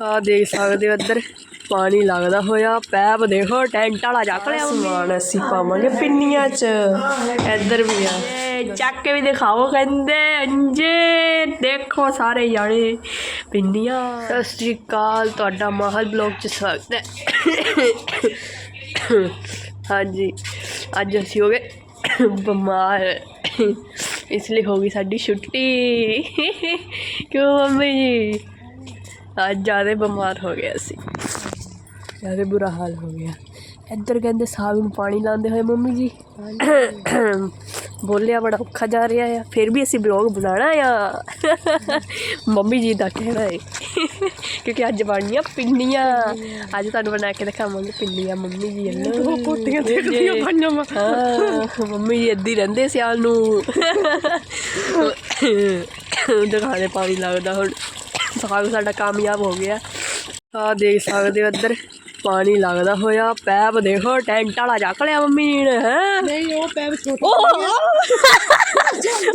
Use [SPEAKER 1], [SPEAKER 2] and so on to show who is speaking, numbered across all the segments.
[SPEAKER 1] ਆ ਦੇਖ ਸਕਦੇ ਹੋ ਇੱਧਰ ਪਾਣੀ ਲੱਗਦਾ ਹੋਇਆ ਪੈਪ ਦੇਖੋ ਟੈਂਟ ਵਾਲਾ ਚੱਕ ਲਿਆ ਸਮਾਨ ਅਸੀਂ ਪਾਵਾਂਗੇ ਪਿੰਨੀਆਂ 'ਚ। ਇੱਧਰ ਵੀ ਆ। ਚੱਕ ਕੇ ਵੀ ਦਿਖਾਓ ਕਹਿੰਦੇ ਅੰਜੇ ਦੇਖੋ ਸਾਰੇ ਜਾਣੇ ਪਿੰਨੀਆਂ। ਸਤਿ ਸ਼੍ਰੀ ਅਕਾਲ ਤੁਹਾਡਾ ਮਾਹਲ ਬਲੌਗ 'ਚ ਸਵਾਗਤ ਹੈ। ਹਾਂਜੀ ਅੱਜ ਅਸੀਂ ਹੋ ਗਏ ਬਿਮਾਰ। ਇਸ ਲਈ ਹੋ ਗਈ ਸਾਡੀ ਛੁੱਟੀ। ਕਿਉਂ ਮੰਮੀ ਜੀ? ਅੱਜ ਜ਼ਿਆਦਾ ਬਿਮਾਰ ਹੋ ਗਿਆ ਸੀ। ਜ਼ਿਆਦਾ ਬੁਰਾ ਹਾਲ ਹੋ ਗਿਆ। ਇੱਧਰ ਕਹਿੰਦੇ ਸਾਗ ਨੂੰ ਪਾਣੀ ਲਾਉਂਦੇ ਹੋਏ ਮੰਮੀ ਜੀ। ਬੋਲਿਆ ਬੜਾ ਔਖਾ ਜਾ ਰਿਹਾ ਆ ਫਿਰ ਵੀ ਅਸੀਂ ਬਲੌਗ ਬਣਾਉਣਾ ਆ। ਮੰਮੀ ਜੀ ਦਾ ਕਹਿਣਾ ਹੈ ਕਿਉਂਕਿ ਅੱਜ ਬਣਨੀਆਂ ਪਿੰਨੀਆਂ ਅੱਜ ਤੁਹਾਨੂੰ ਬਣਾ ਕੇ ਦਿਖਾਵਾਂਗੇ ਪਿੰਨੀਆਂ ਮੰਮੀ ਜੀ ਵੱਲੋਂ। ਕੋਟੀਆਂ ਦੇਖਦੀਆਂ ਬਣੀਆਂ ਹਾਂ ਮੰਮੀ ਜੀ ਇੱਦੀ ਰਹਿੰਦੇ ਸਿਆਲ ਨੂੰ। ਦਿਖਾਣੇ ਪਾਣੀ ਲੱਗਦਾ ਹੁਣ। ਸਾਗ ਸਾਡਾ ਕਾਮਯਾਬ ਹੋ ਗਿਆ। ਆ ਦੇਖ ਸਕਦੇ ਹੋ ਇੱਧਰ ਪਾਣੀ ਲੱਗਦਾ ਹੋਇਆ ਪੈਪ ਦੇਖੋ ਟੈਂਟ ਵਾਲਾ ਚੱਕ ਲਿਆ ਮੰਮੀ ਨੇ ਹੈ?
[SPEAKER 2] ਨਹੀਂ ਉਹ ਪੈਪ ਛੋਟਾ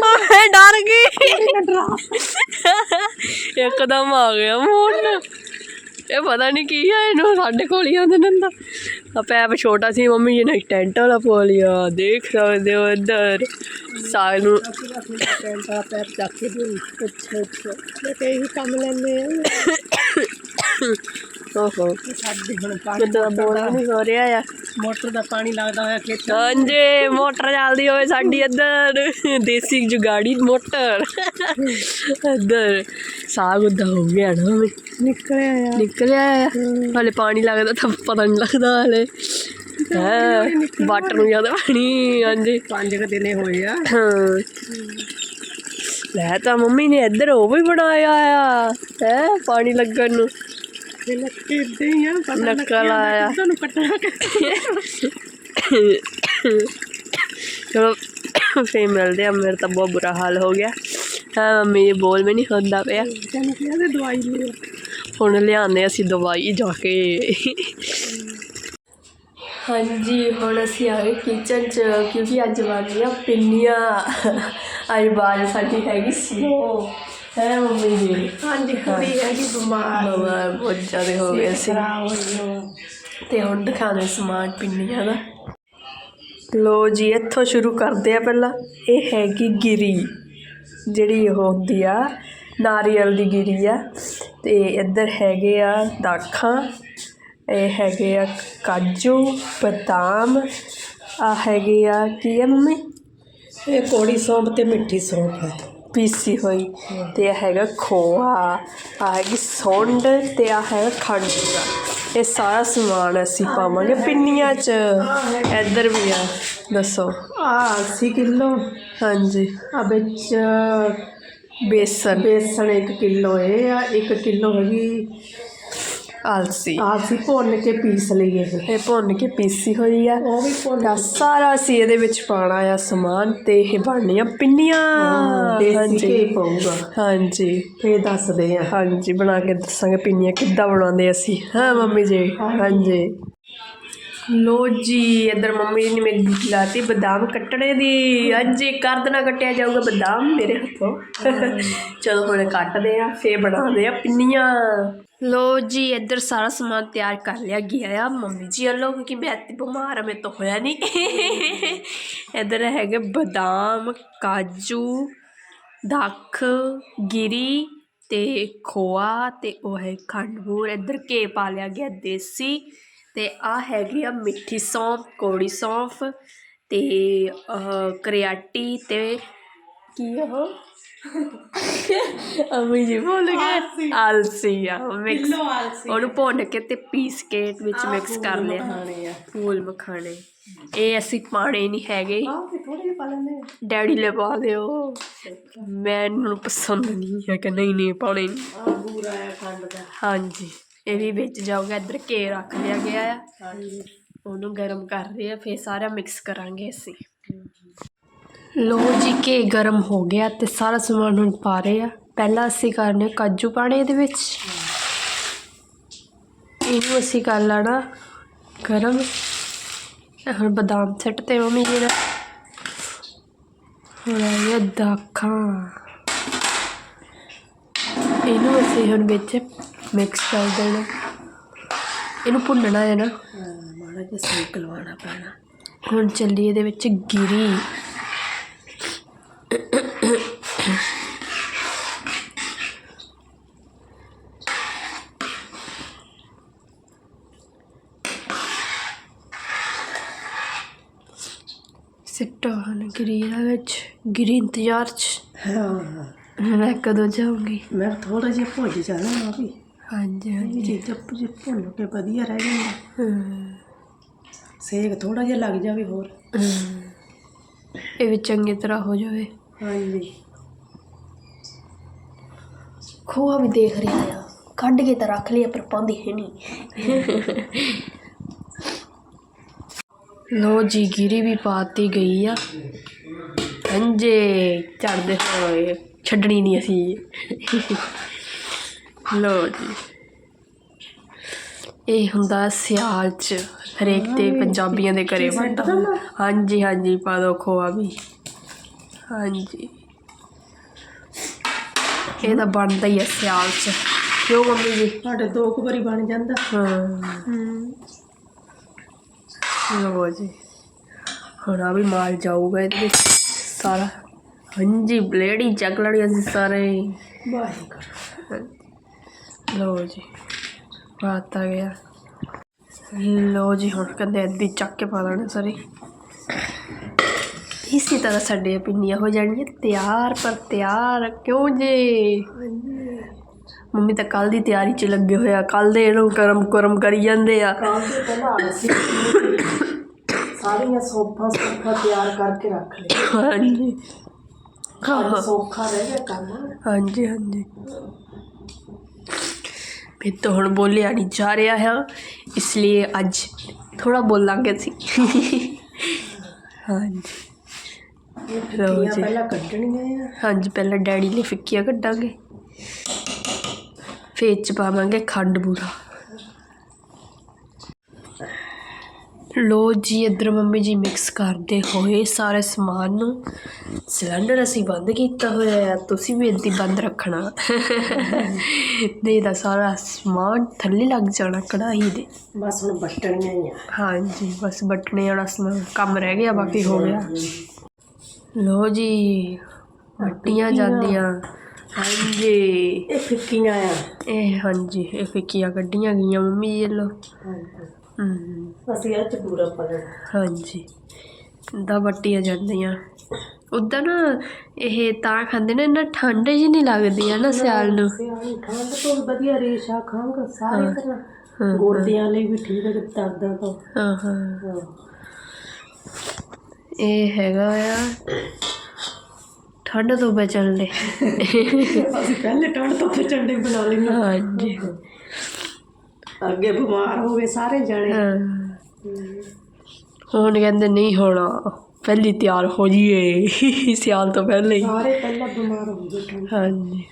[SPEAKER 1] ਓਏ ਡਰ ਗਈ। ਇੱਕਦਮ ਆ ਗਿਆ ਮੂੰਹ। ਇਹ ਪਤਾ ਨਹੀਂ ਕੀ ਹੈ ਇਹਨੂੰ ਸਾਡੇ ਕੋਲ ਹੀ ਆਉਂਦੇ ਨੰਦਾ ਆ ਪੈਪ ਛੋਟਾ ਸੀ ਮੰਮੀ ਜੀ ਨੇ ਟੈਂਟ ਵਾਲਾ ਪਾ ਲਿਆ ਦੇਖ ਸਕਦੇ ਹੋ ਇੱਧਰ। ਸਾਗ ਨੂੰ
[SPEAKER 2] ਪੈਪ ਵਾਲਾ ਪੈਪ ਚੱਕ ਕੇ ਦੇ ਅੱਛਾ ਮੈਂ ਕੰਮ ਲੈਣੇ ਆ।
[SPEAKER 1] ਓਹੋ।
[SPEAKER 2] ਸਾਡੇ ਹੁਣ ਪਾਣੀ
[SPEAKER 1] ਕਿਦਾਂ ਬੋਲਣਾ ਨਹੀਂ ਹੋ ਰਿਹਾ ਆ।
[SPEAKER 2] ਮੋਟਰ ਦਾ ਪਾਣੀ ਲੱਗਦਾ ਹੋਇਆ ਖੇਤ
[SPEAKER 1] ਹਾਂਜੀ ਮੋਟਰ ਚੱਲਦੀ ਹੋਵੇ ਸਾਡੀ ਇੱਧਰ। ਦੇਸੀ ਜੁਗਾੜੀ ਮੋਟਰ। ਇੱਧਰ। ਸਾਗ ਉਦਾਂ ਹੋ ਗਿਆ ਨਾ ਵੀ।
[SPEAKER 2] ਨਿਕਲਿਆ ਆ।
[SPEAKER 1] ਨਿਕਲਿਆ ਆ। ਹਲੇ ਪਾਣੀ ਲੱਗਦਾ ਤਾਂ ਪਤਾ ਨਹੀਂ ਲੱਗਦਾ ਹਲੇ। ਵਾਟਰ ਨੂੰ ਜ਼ਿਆਦਾ ਪਾਣੀ ਹਾਂਜੀ।
[SPEAKER 2] ਪੰਜ ਕੁ ਦਿਨੇ ਹੋਏ ਆ।
[SPEAKER 1] ਹਾਂ। ਲੈ ਤਾਂ ਮੰਮੀ ਨੇ ਇੱਧਰ ਉਹ ਵੀ ਬਣਾਇਆ ਆ। ਹੈ ਪਾਣੀ ਲੱਗਣ ਨੂੰ।
[SPEAKER 2] ਤੇ ਲੱਗੇ ਇਦਾਂ ਹੀ ਆ ਪਤਾ
[SPEAKER 1] ਨਕਲ ਆਇਆ
[SPEAKER 2] ਤੁਹਾਨੂੰ ਕੱਟਣਾ
[SPEAKER 1] ਚਲੋ ਫੇਰ ਮਿਲਦੇ ਆ ਮੇਰਾ ਤਾਂ ਬਹੁਤ ਬੁਰਾ ਹਾਲ ਹੋ ਗਿਆ। ਹਾਂ ਮੰਮੀ ਇਹ ਬੋਲ ਵੀ ਨਹੀਂ ਹੁੰਦਾ ਪਿਆ।
[SPEAKER 2] ਤੈਨੂੰ ਕਿਹਾ ਤੇ ਦਵਾਈ ਲੈ
[SPEAKER 1] ਹੁਣ ਲਿਆਉਂਦੇ ਅਸੀਂ ਦਵਾਈ ਜਾ ਕੇ। ਹਾਂਜੀ ਹੁਣ ਅਸੀਂ ਆ ਗਏ ਕਿਚਨ 'ਚ ਕਿਉਂਕਿ ਅੱਜ ਬਣ ਰਹੀਆਂ ਪਿੰਨੀਆਂ। ਅੱਜ ਬਾਜ ਸਾਡੀ ਹੈਗੀ ਸਲੋ ਹੈ ਮੰਮੀ ਜੀ।
[SPEAKER 2] ਹਾਂਜੀ ਕੁੜੀ ਹੈਗੀ ਬਿਮਾਰ
[SPEAKER 1] ਬਿਮਾਰ ਬਹੁਤ ਜ਼ਿਆਦਾ ਹੋ ਗਏ ਸੀ। ਤੇ ਹੁਣ ਦਿਖਾਉਂਦੇ ਸਮਾਨ ਪਿੰਨੀਆਂ ਦਾ। ਲੋ ਜੀ ਇੱਥੋਂ ਸ਼ੁਰੂ ਕਰਦੇ ਆ ਪਹਿਲਾਂ। ਇਹ ਹੈਗੀ ਗਿਰੀ ਜਿਹੜੀ ਉਹ ਹੁੰਦੀ ਆ ਨਾਰੀਅਲ ਦੀ ਗਿਰੀ ਆ। ਤੇ ਇੱਧਰ ਹੈਗੇ ਆ ਦਾਖਾਂ ਇਹ ਹੈਗੇ ਆ ਕਾਜੂ ਬਦਾਮ ਆ ਹੈਗੇ ਆ ਕੀ ਆ ਮੰਮੀ?
[SPEAKER 2] ਇਹ ਕੋੜੀ ਸੌਂਪ ਤੇ ਮਿੱਠੀ ਸੌਂਪ ਹੈ
[SPEAKER 1] ਪੀਸੀ ਹੋਈ ਤੇ ਇਹ ਹੈਗਾ ਖੋਆ ਆ ਹੈਗੀ ਸੁੰਡ ਤੇ ਆ ਹੈਗਾ ਖੰਡ। ਇਹ ਸਾਰਾ ਸਮਾਨ ਅਸੀਂ ਪਾਵਾਂਗੇ ਪਿੰਨੀਆਂ 'ਚ। ਇੱਧਰ ਵੀ ਆ ਦੱਸੋ।
[SPEAKER 2] ਆ 80 ਕਿਲੋ।
[SPEAKER 1] ਹਾਂਜੀ।
[SPEAKER 2] ਆ ਵਿੱਚ
[SPEAKER 1] ਬੇਸਨ।
[SPEAKER 2] ਬੇਸਣ 1 ਕਿਲੋ ਇਹ ਆ 1 ਕਿਲੋ ਹੈਗੀ
[SPEAKER 1] ਆਲਸੀ।
[SPEAKER 2] ਆ ਅਸੀਂ ਭੁੰਨ ਕੇ ਪੀਸ ਲਈ ਇਹ
[SPEAKER 1] ਭੁੰਨ ਕੇ ਪੀਸੀ ਹੋਈ ਆ।
[SPEAKER 2] ਉਹ ਵੀ ਭੁੰਨ
[SPEAKER 1] ਤਾਂ ਸਾਰਾ ਅਸੀਂ ਇਹਦੇ ਵਿੱਚ ਪਾਣਾ ਆ ਸਮਾਨ ਤੇ ਇਹ ਬਣਨੀਆਂ ਪਿੰਨੀਆਂ।
[SPEAKER 2] ਦੇਸੀ
[SPEAKER 1] ਹਾਂਜੀ।
[SPEAKER 2] ਘੀ ਪਊਗਾ।
[SPEAKER 1] ਹਾਂਜੀ।
[SPEAKER 2] ਫੇਰ ਦੱਸਦੇ ਆ।
[SPEAKER 1] ਹਾਂਜੀ ਬਣਾ ਕੇ ਦੱਸਾਂਗੇ ਪਿੰਨੀਆਂ ਕਿੱਦਾਂ ਬਣਾਉਂਦੇ ਅਸੀਂ। ਹਾਂ ਮੰਮੀ ਜੀ। ਹਾਂਜੀ। ਲੋ ਜੀ ਇੱਧਰ ਮੰਮੀ ਨੇ ਮੇਰੀ ਡਿਊਟੀ ਲਾਤੀ ਬਦਾਮ ਕੱਟਣੇ ਦੀ। ਅੱਜ ਇਹ ਕਰਦ ਨਾ ਕੱਟਿਆ ਜਾਊਗਾ ਬਦਾਮ ਮੇਰੇ ਹੱਥੋਂ। ਚਲੋ ਹੁਣ ਕੱਟਦੇ ਆ ਫੇਰ ਬਣਾਉਂਦੇ ਆ ਪਿੰਨੀਆਂ। ਲੋ ਜੀ, ਇੱਧਰ ਸਾਰਾ ਸਮਾਨ ਤਿਆਰ ਕਰ ਲਿਆ ਗਿਆ ਆ। ਮੰਮੀ ਜੀ ਵੱਲੋਂ, ਕਿਉਂਕਿ ਮੈਂ ਤੇ ਬਿਮਾਰ ਆ, ਮੇਰੇ ਤੋਂ ਹੋਇਆ ਨਹੀਂ ਇੱਧਰ ਹੈਗੇ ਬਦਾਮ, ਕਾਜੂ, ਦੱਖ, ਗਿਰੀ ਤੇ ਖੋਆ ਤੇ ਉਹ ਹੈ ਖੰਡਪੂਰ ਇੱਧਰ ਘੇ ਪਾ ਲਿਆ ਗਿਆ ਦੇਸੀ ਤੇ ਆ ਹੈਗੀ ਆ ਮਿੱਠੀ ਸੌਂਫ, ਕੋੜੀ ਸੌਂਫ ਤੇ ਕਰਿਆਟੀ ਤੇ ਕੀ ਉਹ? ਅਮੀ ਜੀ ਬੋਲ ਗਏ ਆਲਸੀ। ਆ ਮਿਕਸ ਉਹਨੂੰ ਭੁੰਨ ਕੇ ਤੇ ਪੀਸ ਕੇ ਵਿੱਚ ਮਿਕਸ ਕਰ ਲਿਆ।
[SPEAKER 2] ਆ।
[SPEAKER 1] ਫੂਲ ਮਖਾਣੇ। ਇਹ ਅਸੀਂ ਪਾਣੇ ਨਹੀਂ ਹੈਗੇ।
[SPEAKER 2] ਆਹ ਤੇ ਥੋੜੇ ਜਿਹੇ ਪਾ ਲੈਂਦੇ ਆ।
[SPEAKER 1] ਡੈਡੀ ਲੈ ਪਾ ਦਿਓ ਮੈਨੂੰ ਪਸੰਦ ਨਹੀਂ ਹੈ ਕਿ ਨਹੀਂ ਨਹੀਂ ਪਾਉਣੇ। ਨਹੀਂ
[SPEAKER 2] ਆ ਬੂਰਾ ਆ ਖੰਡ ਦਾ।
[SPEAKER 1] ਹਾਂਜੀ ਇਹ ਵੀ ਵਿੱਚ ਜਾਊਗਾ ਇੱਧਰ ਕੇ ਰੱਖ ਲਿਆ ਗਿਆ ਆ।
[SPEAKER 2] ਹਾਂਜੀ।
[SPEAKER 1] ਉਹਨੂੰ ਗਰਮ ਕਰ ਰਹੇ ਆ ਫਿਰ ਸਾਰਾ ਮਿਕਸ ਕਰਾਂਗੇ ਅਸੀਂ। ਲੋ ਜੀ ਕੇ ਗਰਮ ਹੋ ਗਿਆ ਤੇ ਸਾਰਾ ਸਮਾਨ ਹੁਣ ਪਾ ਰਹੇ ਆ। ਪਹਿਲਾਂ ਅਸੀਂ ਕਰਨੇ ਕਾਜੂ ਪਾਣੇ ਇਹਦੇ ਵਿੱਚ। ਇਹਨੂੰ ਅਸੀਂ ਕਰ ਲੈਣਾ ਗਰਮ। ਇਹ ਹੁਣ ਬਦਾਮ ਸੱਟ ਤੇ ਮੰਮੀ ਜੀ ਨੇ ਹੁਣ ਇਹ ਦਾਖਾਂ। ਇਹਨੂੰ ਅਸੀਂ ਹੁਣ ਵਿੱਚ ਮਿਕਸ ਕਰ ਦੇਣਾ। ਇਹਨੂੰ ਭੁੰਨਣਾ ਹੈ ਨਾ।
[SPEAKER 2] ਮਾੜਾ ਜਿਹਾ ਸੇਕ ਲਵਾਉਣਾ ਪੈਣਾ।
[SPEAKER 1] ਹੁਣ ਚੱਲੀ ਇਹਦੇ ਵਿੱਚ ਗਿਰੀ। ਸਿੱਟਾ ਹਨ ਗਿਰੀ ਦੇ ਵਿੱਚ ਗਿਰੀ ਇੰਤਜ਼ਾਰ ਚ।
[SPEAKER 2] ਹਾਂ।
[SPEAKER 1] ਮੈਂ ਕਦੋਂ ਜਾਊਂਗੀ?
[SPEAKER 2] ਮੈਂ ਥੋੜਾ ਜਿਹਾ ਭੁੱਜ ਜਾਣਾ ਆ ਵੀ।
[SPEAKER 1] ਹਾਂਜੀ ਹਾਂਜੀ।
[SPEAKER 2] ਚੀਜ਼ਾਂ ਭੁੱਜ ਭੁੰਨ ਕੇ ਵਧੀਆ ਰਹਿ ਜਾਂਦਾ। ਸੇਕ ਥੋੜਾ ਜਿਹਾ ਲੱਗ ਜਾਵੇ ਹੋਰ।
[SPEAKER 1] ਇਹ ਵੀ ਚੰਗੀ ਤਰ੍ਹਾਂ ਹੋ ਜਾਵੇ।
[SPEAKER 2] ਹਾਂਜੀ।
[SPEAKER 1] ਖੋਆ ਵੀ ਦੇਖ ਰਿਹਾ ਆ। ਕੱਢ ਕੇ ਤਾਂ ਰੱਖ ਲਿਆ ਪਰ ਪਾਉਂਦੀ ਹੈ ਨਹੀਂ। ਲੋ ਜੀ ਗਿਰੀ ਵੀ ਪਾਤੀ ਗਈ ਆ। ਅੰਜੇ ਚੜਦੇ ਹੋਏ ਛੱਡਣੀ ਨਹੀਂ ਅਸੀਂ। ਲੋ ਜੀ। ਇਹ ਹੁੰਦਾ ਸਿਆਲ ਚ ਹਰੇਕ ਤੇ ਪੰਜਾਬੀਆਂ ਦੇ ਘਰੇ ਹੁੰਦਾ। ਹਾਂਜੀ ਹਾਂਜੀ ਪਾ ਦੋ ਖੋਆ ਵੀ। ਹਾਂਜੀ। ਇਹ ਤਾਂ ਬਣਦਾ ਹੀ ਆ ਸਿਆਲ ਚ। ਕਿਉਂ ਮੰਮੀ ਜੀ?
[SPEAKER 2] ਤੁਹਾਡੇ ਦੋ ਕੁ ਵਾਰੀ ਬਣ ਜਾਂਦਾ।
[SPEAKER 1] ਹਾਂ। ਲੋ ਜੀ। ਹੁਣ ਆ ਵੀ ਮਾਲ ਜਾਊਗਾ ਇਹਦੇ ਵਿੱਚ ਸਾਰਾ। ਹਾਂਜੀ ਬਲੇਡ ਹੀ ਚੱਕ ਲੈਣੀ ਅਸੀਂ ਸਾਰੇ।
[SPEAKER 2] ਵਾਹਿਗੁਰੂ।
[SPEAKER 1] ਲੋ ਜੀ ਬਾਤ ਆ ਗਿਆ। ਲੋ ਜੀ ਹੁਣ ਕਹਿੰਦੇ ਅੱਧੀ ਚੱਕ ਕੇ ਪਾ ਦੇਣਾ ਸਾਰੇ। ਇਸੇ ਤਰ੍ਹਾਂ ਸਾਡੇ ਪਿੰਨੀਆਂ ਹੋ ਜਾਣਗੀਆਂ। ਤਿਆਰ ਪਰ ਤਿਆਰ ਕਿਉਂ ਜੇ? ਮੰਮੀ ਤਾਂ ਕੱਲ ਦੀ ਤਿਆਰੀ 'ਚ ਲੱਗੇ ਹੋਇਆ ਕੱਲ ਦੇ ਇਹਨੂੰ ਗਰਮ ਗਰਮ ਕਰੀ ਜਾਂਦੇ ਆ।
[SPEAKER 2] ਕਾਲ ਦੇ ਪਹਿਲਾਂ ਅਸੀਂ ਸਾਰੀਆਂ ਸੋਫਾ ਸੋਫਾ ਤਿਆਰ ਕਰਕੇ ਰੱਖ ਲਏ।
[SPEAKER 1] ਹਾਂਜੀ। ਹਾਂ।
[SPEAKER 2] ਅੱਜ ਸੌਖਾ ਰਹਿ ਗਿਆ ਕੰਮ।
[SPEAKER 1] ਹਾਂਜੀ ਹਾਂਜੀ। ਮੈਂ ਤਾਂ ਹੁਣ ਬੋਲਿਆ ਨਹੀਂ ਜਾ ਰਿਹਾ ਹੈ। ਇਸ ਲਈ ਅੱਜ ਥੋੜਾ ਬੋਲਾਂਗੇ ਅਸੀਂ। ਹਾਂਜੀ। ਲਓ ਜੀ।
[SPEAKER 2] ਪਹਿਲਾਂ ਕੱਢਣੀਆਂ ਆ।
[SPEAKER 1] ਹਾਂਜੀ ਪਹਿਲਾਂ ਡੈਡੀ ਲਈ ਫਿੱਕੀਆਂ ਕੱਢਾਂਗੇ। ਫੇਰ ਚ ਪਾਵਾਂਗੇ ਖੰਡ ਬੂਰਾ ਲੋ ਜੀ ਇੱਧਰ ਮੰਮੀ ਜੀ ਮਿਕਸ ਕਰਦੇ ਹੋਏ ਸਾਰੇ ਸਮਾਨ ਨੂੰ। ਸਿਲੰਡਰ ਅਸੀਂ ਬੰਦ ਕੀਤਾ ਹੋਇਆ ਹੈ ਤੁਸੀਂ ਵੀ ਇੱਦਾਂ ਬੰਦ ਰੱਖਣਾ। ਨਹੀਂ ਤਾਂ ਸਾਰਾ ਸਮਾਨ ਥੱਲੇ ਲੱਗ ਜਾਣਾ ਕੜਾਹੀ ਦੇ।
[SPEAKER 2] ਬਸ ਹੁਣ ਬੱਟਣੀਆਂ ਹੀ ਆ।
[SPEAKER 1] ਹਾਂਜੀ ਬਸ ਬਟਨੇ ਵਾਲਾ ਸਮਾਨ ਕੰਮ ਰਹਿ ਗਿਆ ਬਾਕੀ ਹੋ ਗਿਆ। ਲੋ ਜੀ ਮੱਟੀਆਂ ਜਾਂਦੀਆਂ। ਹਾਂਜੀ।
[SPEAKER 2] ਇਹ ਫਿੱਕੀਆਂ ਆ।
[SPEAKER 1] ਇਹ ਹਾਂਜੀ ਇਹ ਫਿੱਕੀਆਂ ਕੱਢੀਆਂ ਗਈਆਂ ਮੰਮੀ ਜੀ ਲੋ। ਹਮ
[SPEAKER 2] ਅਸੀਂ ਇਹ ਚ ਪੂਰਾ ਪਲਣ
[SPEAKER 1] ਹਾਂਜੀ। ਦਾ ਵੱਟੀਆਂ ਜਾਂਦੀਆਂ। ਉਦਾਂ ਨਾ ਇਹ ਤਾਂ ਖਾਂਦੇ ਨੇ ਨਾ ਠੰਡ ਜੀ ਨਹੀਂ ਲੱਗਦੀ ਆ ਨਾ ਸਿਆਲ ਨੂੰ।
[SPEAKER 2] ਠੰਡ ਤੋਂ ਵਧੀਆ ਰੇਸ਼ਾ ਖੰਘ ਸਾਰੇ
[SPEAKER 1] ਹਾਂ।
[SPEAKER 2] ਤਰ੍ਹਾਂ।
[SPEAKER 1] ਹਾਂ,
[SPEAKER 2] ਗੋਡਿਆਂ ਲਈ ਵੀ ਠੀਕ ਹੈ ਦਰਦਾਂ ਤੋਂ।
[SPEAKER 1] ਹਾਂ ਹਾਂ।
[SPEAKER 2] ਹਾਂ।
[SPEAKER 1] ਇਹ ਹੈਗਾ ਆ ਠੰਡ ਤੋਂ ਬਚਣ ਲਈ।
[SPEAKER 2] ਅਸੀਂ ਪਹਿਲੇ ਠੰਡ ਤੋਂ ਪ੍ਰਚੰਡੇ ਬਣਾ ਲਈਆਂ
[SPEAKER 1] ਹਾਂਜੀ।
[SPEAKER 2] ਅੱਗੇ ਬਿਮਾਰ ਹੋ ਗਏ ਸਾਰੇ ਜਣੇ।
[SPEAKER 1] ਹੁਣ ਕਹਿੰਦੇ ਨਹੀਂ ਹੋਣਾ ਪਹਿਲੀ ਤਿਆਰ ਹੋ ਜੀਏ ਸਿਆਲ ਤੋਂ ਪਹਿਲੇ ਹੀ।
[SPEAKER 2] ਸਾਰੇ ਪਹਿਲਾਂ ਬਿਮਾਰ ਹੋ ਗਏ
[SPEAKER 1] ਹਾਂਜੀ।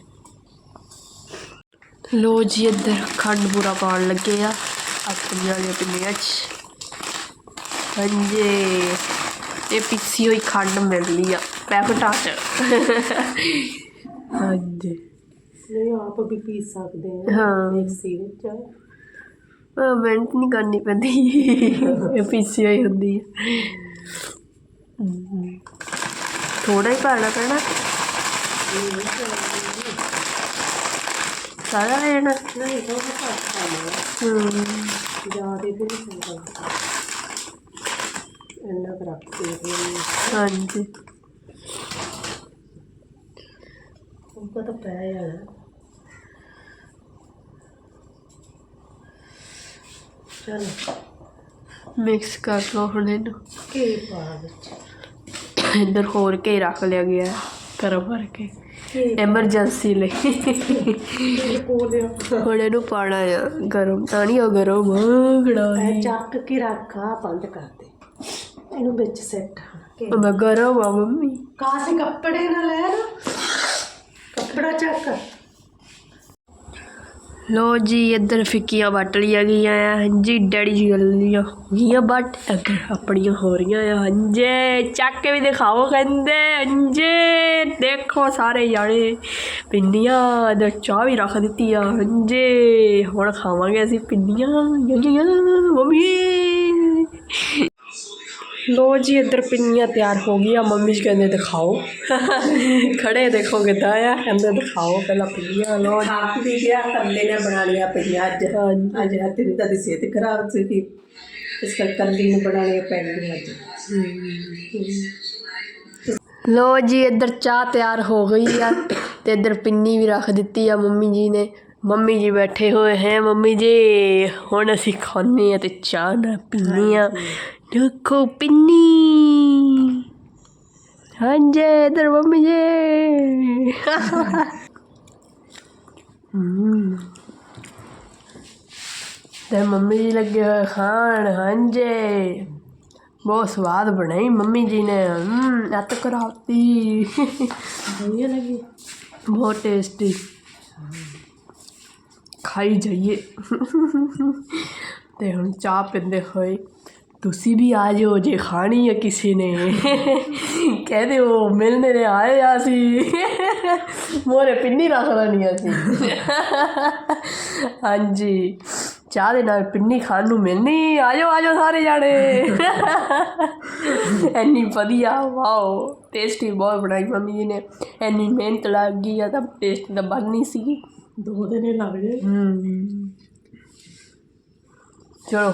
[SPEAKER 1] ਲੋ ਜੀ ਇੱਧਰ ਖੰਡ ਬੂਰਾ ਪਾਉਣ ਲੱਗੇ ਆ। ਆਪਣੀਆਂ ਵਾਲੀਆਂ ਪਿੰਨੀਆਂ 'ਚ। ਹਾਂਜੀ। ਇਹ ਪਿੱਛੀ ਹੋਈ ਖੰਡ ਮਿਲਦੀ ਆ ਪੈਕਟਾਂ 'ਚ ਹਾਂਜੀ
[SPEAKER 2] ਨਹੀਂ ਆਪ ਵੀ ਪੀ ਸਕਦੇ ਆ
[SPEAKER 1] ਹਾਂ
[SPEAKER 2] ਮਿਕਸੀ ਵਿੱਚ
[SPEAKER 1] ਉਹ ਮਿਹਨਤ ਨਹੀਂ ਕਰਨੀ ਪੈਂਦੀ ਇਹ ਪਿੱਛੀ ਹੋਈ ਹੁੰਦੀ ਹੈ ਥੋੜਾ ਹੀ ਪਾਣਾ ਪੈਣਾ ਸਾਰਾ ਲੈਣਾ
[SPEAKER 2] ਨਹੀਂ ਤਾਂ ਉਹ ਘੱਟ ਖਾਣਾ
[SPEAKER 1] ਹਮ
[SPEAKER 2] ਜ਼ਿਆਦਾ ਵੀ ਨਹੀਂ ਖਾਂਦਾ ਇੰਨਾ ਕੁ ਰੱਖ ਦੇ
[SPEAKER 1] ਹਾਂਜੀ।
[SPEAKER 2] ਉਹ ਤਾਂ ਪੈ ਜਾਣਾ। ਚਲ।
[SPEAKER 1] ਮਿਕਸ ਕਰ ਲਓ ਹੁਣ ਇਹਨੂੰ।
[SPEAKER 2] ਕੀ ਪਾ ਵਿੱਚ।
[SPEAKER 1] ਇੱਧਰ ਹੋਰ ਕੇ ਰੱਖ ਲਿਆ ਗਿਆ ਹੈ, ਗਰਮ ਕਰਕੇ
[SPEAKER 2] ਕੀ।
[SPEAKER 1] ਐਮਰਜੈਂਸੀ ਲਈ। ਹੁਣ ਇਹਨੂੰ ਪਾਣਾ ਆ ਗਰਮ। ਤਾਂ ਨਹੀਂ ਉਹ ਗਰਮ ਗੜਾ
[SPEAKER 2] ਐ ਚੱਕ ਕੇ ਰੱਖਾ ਬੰਦ ਕਰ ਦੇ। ਇਹਨੂੰ ਵਿੱਚ ਸੈੱਟ ਕੇ
[SPEAKER 1] ਉਹਦਾ ਗਰਮ ਆ ਮੰਮੀ।
[SPEAKER 2] ਕਾਸੇ ਕੱਪੜੇ ਨਾਲ ਲੈ ਨਾ। ਕੱਪੜਾ ਚੱਕ।
[SPEAKER 1] ਲੋ ਜੀ ਇੱਧਰ ਫਿੱਕੀਆਂ ਵੱਟ ਲੀਆਂ ਗਈਆਂ ਆ। ਹਾਂਜੀ ਡੈਡੀ ਜੀ ਗੱਲੀਆਂ ਗਈਆਂ ਇੱਧਰ ਆਪਣੀਆਂ ਹੋ ਰਹੀਆਂ ਆ। ਹਾਂਜੀ ਚੱਕ ਕੇ ਵੀ ਦਿਖਾਓ ਕਹਿੰਦੇ। ਹਾਂਜੀ ਦੇਖੋ ਸਾਰੇ ਜਾਣੇ। ਪਿੰਨੀਆਂ ਇੱਧਰ ਚਾਹ ਵੀ ਰੱਖ ਦਿੱਤੀ ਆ ਹਾਂਜੀ ਹੁਣ ਖਾਵਾਂਗੇ ਅਸੀਂ ਪਿੰਨੀਆਂ। ਜੀਆਂ ਮੰਮੀ। ਲੋ ਜੀ ਇੱਧਰ ਪਿੰਨੀਆਂ ਤਿਆਰ ਹੋ ਗਈਆਂ। ਮੰਮੀ ਜੀ ਕਹਿੰਦੇ ਦਿਖਾਓ। ਖੜੇ ਦੇਖੋ ਕਿੱਦਾਂ ਆ। ਕਹਿੰਦੇ ਦਿਖਾਓ ਪਹਿਲਾਂ ਪਿੰਨੀਆਂ ਲੋ
[SPEAKER 2] ਆਪ ਵੀ ਗਿਆ ਕੱਲੇ ਨੇ ਬਣਾ ਲਿਆ ਪਈਆਂ ਅੱਜ ਅੱਜ ਦੀ ਤਾਂ ਦੀ ਸਿਹਤ ਖਰਾਬ ਸੀ ਇਸ ਕਰਕੇ ਕੱਲੀ ਨੂੰ ਬਣਾਉਣੀਆਂ ਪੈਣਗੀਆਂ ਅੱਜ।
[SPEAKER 1] ਲੋ ਜੀ ਇੱਧਰ ਚਾਹ ਤਿਆਰ ਹੋ ਗਈ ਆ ਤੇ ਇੱਧਰ ਪਿੰਨੀ ਵੀ ਰੱਖ ਦਿੱਤੀ ਆ ਮੰਮੀ ਜੀ ਨੇ। ਮੰਮੀ ਜੀ ਬੈਠੇ ਹੋਏ ਹੈ ਮੰਮੀ ਜੀ। ਹੁਣ ਅਸੀਂ ਖਾਣੇ ਆ ਤੇ ਚਾਹ ਨਾ ਪੀਣੀ ਆ ਦੇਖੋ ਪਿੰਨੀ। ਹਾਂਜੀ ਇੱਧਰ ਮੰਮੀ ਜੀ। ਤੇ ਮੰਮੀ ਜੀ ਲੱਗੇ ਹੋਏ ਖਾਣ ਹਾਂਜੀ। ਬਹੁਤ ਸਵਾਦ ਬਣਾਈ ਮੰਮੀ ਜੀ ਨੇ। ਹਮ ਅੱਤ ਕਰਾਤੀ।
[SPEAKER 2] ਵਧੀਆ ਲੱਗੀ।
[SPEAKER 1] ਬਹੁਤ ਟੇਸਟੀ। ਖਾਈ ਜਾਈਏ। ਤੇ ਹੁਣ ਚਾਹ ਪੀਂਦੇ ਹੋਏ ਤੁਸੀਂ ਵੀ ਆ ਜਾਓ ਜੇ ਖਾਣੀ ਹੈ ਕਿਸੇ ਨੇ। ਕਹਦੇ ਉਹ ਮਿਲਨੇ ਨੇ ਆਏ ਆ ਸੀ ਮੋਰੇ ਪਿੰਨੀ ਰੱਖ ਲੈਣੀ ਆ ਸੀ ਹਾਂਜੀ। ਚਾਹ ਦੇ ਨਾਲ ਪਿੰਨੀ ਖਾਣ ਨੂੰ ਮਿਲਣੀ। ਆ ਜਾਓ ਆ ਜਾਓ ਸਾਰੇ ਜਾਣੇ। ਐਨੀ ਵਧੀਆ ਵਾਓ। ਟੇਸਟੀ ਬਹੁਤ ਬਣਾਈ ਮੰਮੀ ਜੀ ਨੇ। ਐਨੀ ਮਿਹਨਤ ਲੱਗ ਗਈ ਆ ਤਾਂ ਟੇਸਟੀ ਤਾਂ ਬਣਨੀ ਸੀ
[SPEAKER 2] ਦੋ ਦਿਨ ਹੀ ਲੱਗ ਗਏ।
[SPEAKER 1] ਹਮ ਚਲੋ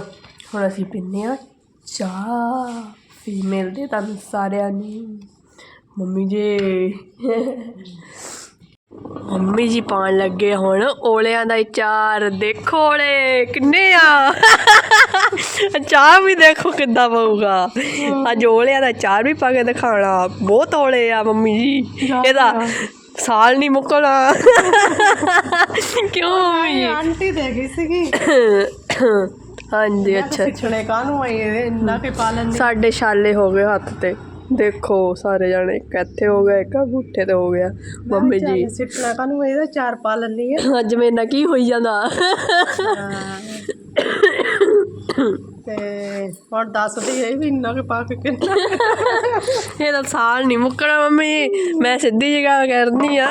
[SPEAKER 1] ਹੁਣ ਅਸੀਂ ਪੀਂਦੇ ਆ। ਚਾਹ। ਫਿਰ ਮਿਲਦੇ ਤੁਹਾਨੂੰ ਸਾਰਿਆਂ ਨੂੰ। ਮੰਮੀ ਜੀ। ਮੰਮੀ ਜੀ ਪਾਣ ਲੱਗੇ ਹੁਣ ਓਲਿਆਂ ਦਾ ਚਾਰ। ਦੇਖੋ ਓਲੇ ਕਿੰਨੇ ਆ। ਚਾਹ ਵੀ ਦੇਖੋ ਕਿੱਦਾਂ ਪਊਗਾ। ਅੱਜ ਓਲਿਆਂ ਦਾ ਚਾਰ ਵੀ ਪਾ ਕੇ ਦਿਖਾਣਾ ਬਹੁਤ ਓਲੇ ਆ ਮੰਮੀ ਜੀ। ਇਹਦਾ ਸਾਲ ਨਹੀਂ ਮੁੱਕਣਾ। ਕਿਉਂ ਮੰਮੀ?
[SPEAKER 2] ਆਂਟੀ ਦੇ ਗਈ ਸੀਗੀ।
[SPEAKER 1] ਹਾਂਜੀ ਅੱਛਾ
[SPEAKER 2] ਸਿੱਖਣੇ ਕਾਹਨੂੰ ਆਈ ਇਹ? ਇੰਨਾ ਕਿ ਪਾਲਣ
[SPEAKER 1] ਸਾਡੇ ਛਾਲੇ ਹੋ ਗਏ ਹੱਥ ਤੇ। ਦੇਖੋ ਸਾਰੇ ਜਾਣੇ ਇੱਕ ਇੱਥੇ ਹੋ ਗਿਆ ਇੱਕ ਬੂਠੇ ਤੇ ਹੋ ਗਿਆ। ਮੰਮੀ ਜੀ।
[SPEAKER 2] ਸਿੱਖਣਾ ਕਾਹਨੂੰ ਇਹਦਾ? ਚਾਰ ਪਾ ਲੈਣੀ ਹੈ
[SPEAKER 1] ਅੱਜ ਮੇਰੇ ਨਾਲ ਕੀ ਹੋਈ ਜਾਂਦਾ?
[SPEAKER 2] ਤੇ ਹੁਣ ਦੱਸਦੀ ਹੈ ਵੀ ਇੰਨਾ ਕਿ ਪਾ ਕੇ ਕਿੰਨਾ
[SPEAKER 1] ਇਹ ਤਾਂ ਸਾਲ ਨਹੀਂ ਮੁੱਕਣਾ ਮੰਮੀ ਮੈਂ ਸਿੱਧੀ ਜਗ੍ਹਾ ਕਰਨੀ ਆ।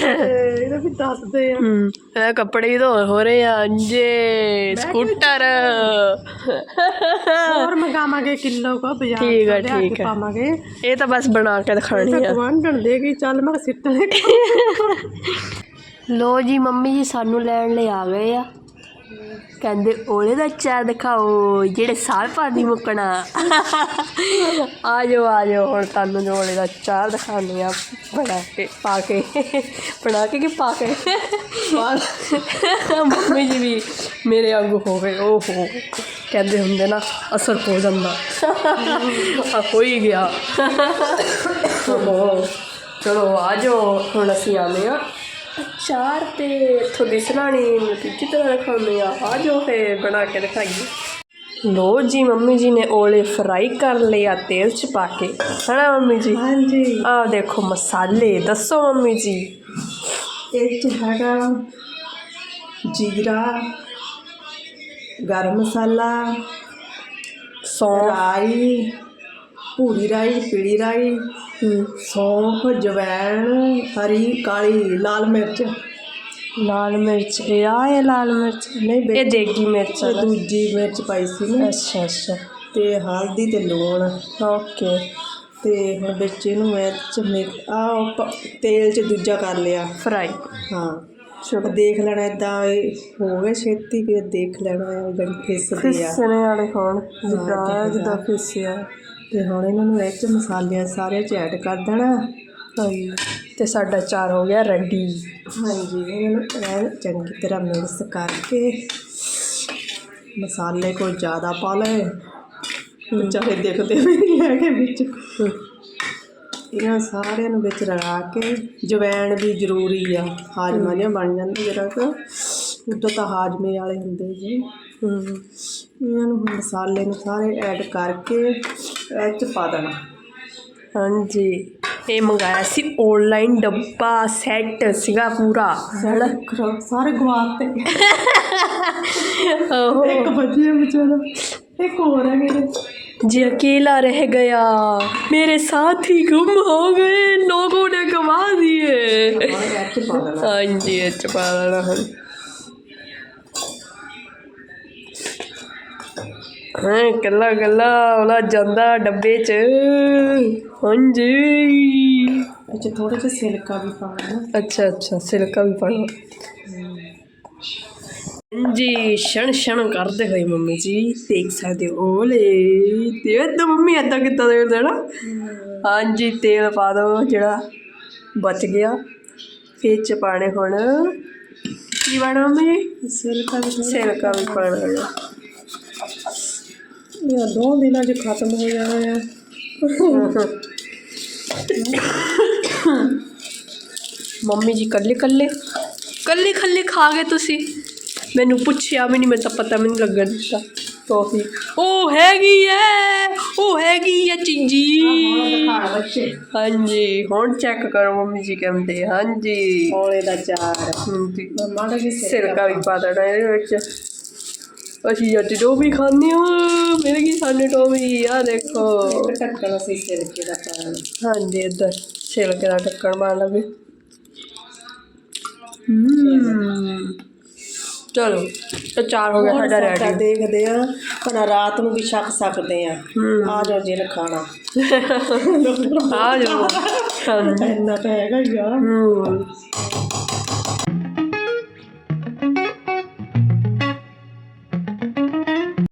[SPEAKER 2] ਇਹਦਾ ਵੀ ਦੱਸਦੇ ਆ।
[SPEAKER 1] ਹਮ, ਇਹ ਕੱਪੜੇ ਹੀ ਧੋ ਹੋ ਰਹੇ ਆ ਜੇ ਸਕੂਟਰ।
[SPEAKER 2] ਹੋਰ ਮੰਗਾਵਾਂਗੇ ਕਿਲੋ ਕੋ ਬਾਜ਼ਾਰ
[SPEAKER 1] ਠੀਕ ਆ, ਠੀਕ ਆ।
[SPEAKER 2] ਪਾਵਾਂਗੇ।
[SPEAKER 1] ਇਹ ਤਾਂ ਬਸ ਬਣਾ ਕੇ ਦਿਖਾਣੀ ਆ।
[SPEAKER 2] ਗਵਾਂਢਣ ਦੇਗੀ ਚੱਲ ਮੈਂ ਕਿਹਾ ਸਿੱਟਣੇ
[SPEAKER 1] ਲੋ ਜੀ ਮੰਮੀ ਜੀ ਸਾਨੂੰ ਲੈਣ ਲਈ ਆ ਗਏ ਆ। ਕਹਿੰਦੇ ਓਲੇ ਦਾ ਚਾਰ ਦਿਖਾਓ, ਜਿਹੜੇ ਸਾਲ ਪਾਣੀ ਨਹੀਂ ਮੁੱਕਣਾ। ਆ ਜਾਓ ਆ ਜਾਓ, ਹੁਣ ਤੁਹਾਨੂੰ ਜੋ ਓਲੇ ਦਾ ਚਾਰ ਦਿਖਾਉਂਦੇ ਆ ਬਣਾ ਕੇ, ਪਾ ਕੇ, ਬਣਾ ਕੇ ਕਿ ਪਾ ਕੇ? ਮੰਮੀ ਜੀ ਵੀ ਮੇਰੇ ਵਾਂਗੂ ਹੋ ਗਏ, ਓਹੋ। ਕਹਿੰਦੇ ਹੁੰਦੇ ਨਾ, ਅਸਰ ਹੋ ਜਾਂਦਾ। ਆ ਕੋਈ ਗਿਆ। ਚਲੋ, ਆ ਜਾਓ, ਹੁਣ ਅਸੀਂ ਆਉਂਦੇ ਆ ਚਾਰ ਤੇ ਇੱਥੋਂ ਦਿਸਣਾ ਨਹੀਂ ਦੂਜੀ ਤਰ੍ਹਾਂ ਦਿਖਾਉਂਦੇ ਆ। ਆ ਜੋ ਫੇ ਬਣਾ ਕੇ ਦਿਖਾਈਏ ਲੋ ਜੀ ਮੰਮੀ ਜੀ ਨੇ ਓਲੇ ਫਰਾਈ ਕਰ ਲਿਆ ਤੇਲ ਚ ਪਾ ਕੇ। ਹਨਾ ਮੰਮੀ ਜੀ?
[SPEAKER 2] ਹਾਂਜੀ।
[SPEAKER 1] ਆਹ ਦੇਖੋ ਮਸਾਲੇ ਦੱਸੋ ਮੰਮੀ ਜੀ।
[SPEAKER 2] ਇਹ ਚ ਹੈਗਾ ਜੀਰਾ ਗਰਮ ਮਸਾਲਾ
[SPEAKER 1] ਸੌਂਫ।
[SPEAKER 2] ਰਾਈ ਭੂਰੀ ਰਾਈ ਪੀਲੀ ਰਾਈ ਸੌਂਫ ਜਵੈਣ ਹਰੀ ਕਾਲੀ ਲਾਲ ਮਿਰਚ।
[SPEAKER 1] ਲਾਲ ਮਿਰਚ ਇਹ ਆ ਇਹ ਲਾਲ ਮਿਰਚ?
[SPEAKER 2] ਨਹੀਂ
[SPEAKER 1] ਇਹ ਦੇਗੀ ਮਿਰਚ
[SPEAKER 2] ਤੇ ਦੂਜੀ ਮਿਰਚ ਪਾਈ ਸੀ ਨਾ
[SPEAKER 1] ਅੱਛਾ ਅੱਛਾ।
[SPEAKER 2] ਤੇ ਹਲਦੀ ਤੇ ਲੂਣ।
[SPEAKER 1] ਓਕੇ।
[SPEAKER 2] ਤੇ ਹੁਣ ਵਿੱਚ ਇਹਨੂੰ ਮਿਰਚ ਮਿਕ ਆ ਤੇਲ ਚ ਦੂਜਾ ਕਰ ਲਿਆ।
[SPEAKER 1] ਫਰਾਈ।
[SPEAKER 2] ਹਾਂ। ਚਲੋ। ਦੇਖ ਲੈਣਾ ਇਦਾਂ ਹੋ ਗਿਆ ਛੇਤੀ ਫਿਰ ਦੇਖ ਲੈਣਾ ਹੈ ਜਿਹੜੀ ਫਿਸਦੀ ਆ।
[SPEAKER 1] ਫਿਸਣੇ ਵਾਲੇ ਹੋਣ। ਜਿੱਦਾਂ-
[SPEAKER 2] ਜਿੱਦਾਂ
[SPEAKER 1] ਫਿਸਿਆ
[SPEAKER 2] ਤੇ ਹੁਣ ਇਹਨਾਂ ਨੂੰ ਵਿੱਚ ਮਸਾਲਿਆਂ ਸਾਰੇ ਚ ਐਡ ਕਰ ਦੇਣਾ।
[SPEAKER 1] ਹਾਂਜੀ। ਤੇ ਸਾਡਾ ਚਾਰ ਹੋ ਗਿਆ ਰੈਡੀ
[SPEAKER 2] ਹਾਂਜੀ ਇਹਨਾਂ ਨੂੰ ਐਨ ਚੰਗੀ ਤਰ੍ਹਾਂ ਮਿਕਸ ਕਰਕੇ ਮਸਾਲੇ ਕੋਈ ਜ਼ਿਆਦਾ ਪਾ ਲਏ। ਚਾਹੇ ਦੇਖਦੇ ਵੀ ਨਹੀਂ ਹੈਗੇ ਵਿੱਚ। ਇਹਨਾਂ ਸਾਰਿਆਂ ਨੂੰ ਵਿੱਚ ਰਲਾ ਕੇ ਜਵੈਣ ਵੀ ਜ਼ਰੂਰੀ ਆ। ਹਾਜਮਾ ਜਿਹਾ ਬਣ ਜਾਂਦਾ ਜਿਹੜਾ ਕਿ। ਉਦੋਂ ਤਾਂ ਹਾਜਮੇ ਵਾਲੇ ਹੁੰਦੇ ਜੀ
[SPEAKER 1] ਹਮ
[SPEAKER 2] ਇਹਨਾਂ ਨੂੰ ਹੁਣ ਮਸਾਲੇ ਨੂੰ ਸਾਰੇ ਐਡ ਕਰਕੇ ਇਹ 'ਚ ਪਾ ਦੇਣਾ
[SPEAKER 1] ਹਾਂਜੀ ਇਹ ਮੰਗਾਇਆ ਸੀ ਆਨਲਾਈਨ ਡੱਬਾ ਸੈੱਟ ਸੀਗਾ ਪੂਰਾ
[SPEAKER 2] ਸਾਰਾ ਖਰਾ- ਸਾਰੇ ਗਵਾਤੇ
[SPEAKER 1] ਓਹੋ
[SPEAKER 2] ਇੱਕ ਬੱਜਿਆ ਵਿਚਾਰਾ ਇੱਕ ਹੋਰ ਹੈ ਮੇਰੇ
[SPEAKER 1] जी अकेला रह गया मेरे साथी गुम हो गए लोगों ने गवा दिए
[SPEAKER 2] ਹੋਰ ਐਚ ਪਾ ਦੇਣਾ
[SPEAKER 1] हाँ जी अच्छा पा ਹਾਂ ਕੱਲਾ ਕੱਲਾ ਉਹਦਾ ਜਾਂਦਾ ਡੱਬੇ 'ਚ। ਹਾਂਜੀ।
[SPEAKER 2] ਅੱਛਾ ਥੋੜਾ ਜਿਹਾ ਸਿਲਕਾ ਵੀ ਪਾ ਦੇਣਾ
[SPEAKER 1] ਅੱਛਾ ਅੱਛਾ ਸਿਲਕਾ ਵੀ ਪਾਣਾ ਜੀ ਛਣ ਛਣ ਕਰਦੇ ਹੋਏ ਮੰਮੀ ਜੀ ਦੇਖ ਸਕਦੇ ਹੋ ਓਲੇ। ਤੇ ਤਾਂ ਮੰਮੀ ਏਦਾਂ ਕਿੱਦਾਂ ਦੇ ਦੇਣਾ ਹਾਂਜੀ ਤੇਲ ਪਾ ਦੋ ਜਿਹੜਾ ਬਚ ਗਿਆ। ਫਿਰ ਚ ਪਾਣੇ ਹੁਣ। ਕੀ ਪਾਣਾ ਮੰਮੀ?
[SPEAKER 2] ਸਿਲਕਾ ਵੀ
[SPEAKER 1] ਸਿਲਕਾ ਵੀ ਪਾਣਾ
[SPEAKER 2] ਇਹ ਦੋ ਦਿਨਾਂ 'ਚ ਖਤਮ ਹੋ ਜਾਣਾ ਹੈ
[SPEAKER 1] ਮੰਮੀ ਜੀ ਕੱਲੇ ਕੱਲੇ? ਕੱਲੇ ਕੱਲੇ ਖਾ ਗਏ ਤੁਸੀਂ? ਮੈਨੂੰ ਪੁੱਛਿਆ ਵੀ ਨਹੀਂ ਮੈਨੂੰ ਤਾਂ ਪਤਾ ਵੀ ਨਹੀਂ ਲੱਗਣ ਦਿੱਤਾ। ਟੋਫੀ ਉਹ ਹੈਗੀ ਐ ਉਹ ਹੈਗੀ ਐ ਚੀਜੀ। ਹਾਂਜੀ ਹੁਣ ਚੈੱਕ ਕਰੋ ਮੰਮੀ ਜੀ ਕਹਿੰਦੇ ਹਾਂਜੀ।
[SPEAKER 2] ਔਲੇ ਦਾ ਚਾਰ
[SPEAKER 1] ਹਾਂਜੀ
[SPEAKER 2] ਮਾੜਾ ਜਿਹਾ
[SPEAKER 1] ਸਿਰਕਾ ਵੀ ਪਾ ਦੇਣਾ ਇਹਦੇ ਵਿੱਚ। ਅਸੀਂ ਅੱਜ ਜੋ ਵੀ ਖਾਂਦੇ ਹਾਂ। ਮੇਰੇ ਕੀ ਸਾਡੇ ਟੋਮੀ ਆ ਦੇਖੋ।
[SPEAKER 2] ਢੱਕਣ ਅਸੀਂ ਸਿਲਕੇ ਦਾ ਪਾਣਾ
[SPEAKER 1] ਹਾਂਜੀ ਇੱਧਰ ਛਿਲਕੇ ਦਾ ਢੱਕਣ ਮਾਰ ਲਵੇ। ਚਲੋ ਅਚਾਰ ਹੋ ਗਿਆ ਸਾਡਾ ਰੈਡੀ
[SPEAKER 2] ਦੇਖਦੇ ਆ ਪਰ ਰਾਤ ਨੂੰ ਵੀ ਛਕ ਸਕਦੇ ਆ ਆ ਜਾਓ ਜਿਹਨੇ ਖਾਣਾ
[SPEAKER 1] ਆ ਜਾਓ।
[SPEAKER 2] ਇੰਨਾ ਤਾਂ ਹੈਗਾ
[SPEAKER 1] ਹਮ